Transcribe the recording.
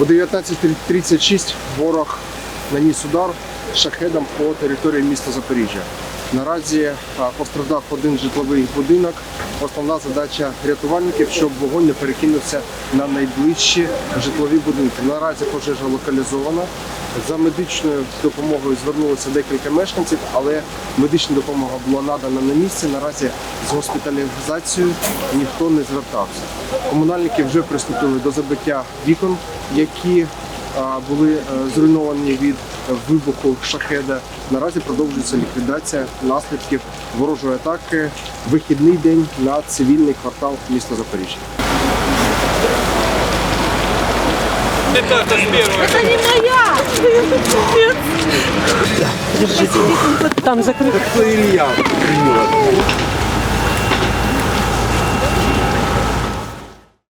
У 19.36 ворог наніс удар шахедом по території міста Запоріжжя. Наразі а, постраждав один житловий будинок. Основна задача рятувальників, щоб вогонь не перекинувся на найближчі житлові будинки. Наразі пожежа локалізована. За медичною допомогою звернулося декілька мешканців, але медична допомога була надана на місці. Наразі з госпіталізацією ніхто не звертався. Комунальники вже приступили до забиття вікон, які а, були е, зруйновані від вибуху шахеда. Наразі продовжується ліквідація наслідків ворожої атаки. Вихідний день на цивільний квартал міста Запоріжжя. Это первое. Это не моя! Там закрыто. Илья